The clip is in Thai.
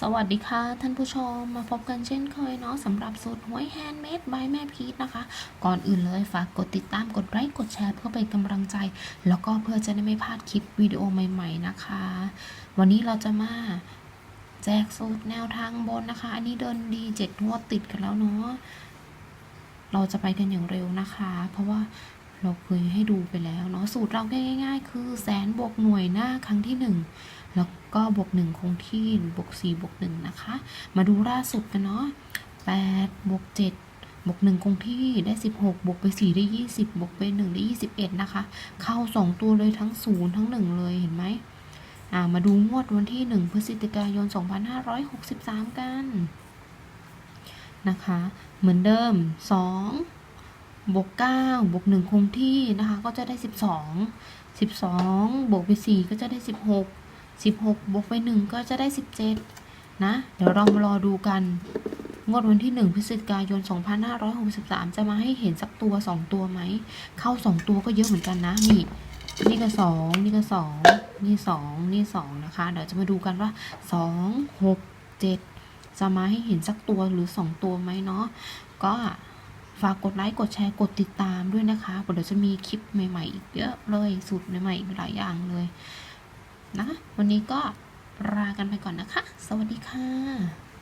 สวัสดีค่ะ ท่านผู้ชมมาพบกันเช่นเคยเนาะสำหรับสูตรหวยแฮนด์เมดบายแม่พีทนะคะ ก่อนอื่นเลยฝากกดติดตามกดไลค์กดแชร์เพื่อเป็นกำลังใจ แล้วก็เพื่อจะได้ไม่พลาดคลิปวิดีโอใหม่ๆนะคะ วันนี้เราจะมาแจกสูตรแนวทางบนนะคะ อันนี้เดินดีเจ็ดงวดติดกันแล้วเนาะเราจะไปกันอย่างเร็วนะคะ เพราะว่า เราเคยให้ดูไปแล้วเนาะสูตรเราง่าย ๆ คือแสนบวกหน่วยหน้าครั้งที่หนึ่งแล้วก็บวกหนึ่งคงที่บวกสี่บวกหนึ่งนะคะ มาดูล่าสุดกันเนาะแปดบวกเจ็ดบวกหนึ่งคงที่ได้สิบหกบวกไปสี่ได้ยี่สิบบวกไปหนึ่งได้ยี่สิบเอ็ดนะคะ เข้าสองตัวเลยทั้งศูนย์ทั้งหนึ่งเลยเห็นไหมอ่ามาดูงวดวันที่หนึ่งพฤศจิกายนสองพันห้าร้อยหกสิบสามกันนะคะ เหมือนเดิมสอง บวกเก้าบวกหนึ่งคงที่นะคะ ก็จะได้สิบสองสิบสองบวกไปสี่ก็จะได้สิบหกสิบหกบวกไปหนึ่งก็จะได้สิบเจ็ดนะ เดี๋ยวเรามารอดูกัน งวดวันที่หนึ่งพฤศจิกายนสองพันห้าร้อยหกสิบสามจะมาให้เห็นสักตัวสองตัวไหม เข้าสองตัวก็เยอะเหมือนกันนะ นี่ นี่ก็สองนี่ก็สองนี่สองนี่สองนะคะ เดี๋ยวจะมาดูกันว่าสองหกเจ็ดจะมาให้เห็นสักตัวหรือสองตัวไหมเนาะ ก็ ฝากกดไลค์กดแชร์กดติดตามด้วยนะคะเดี๋ยวจะมีคลิปใหม่ๆอีกเยอะเลยสูตรใหม่ๆอีกหลายอย่างเลยนะวันนี้ก็ลากันไปก่อนนะคะ สวัสดีค่ะ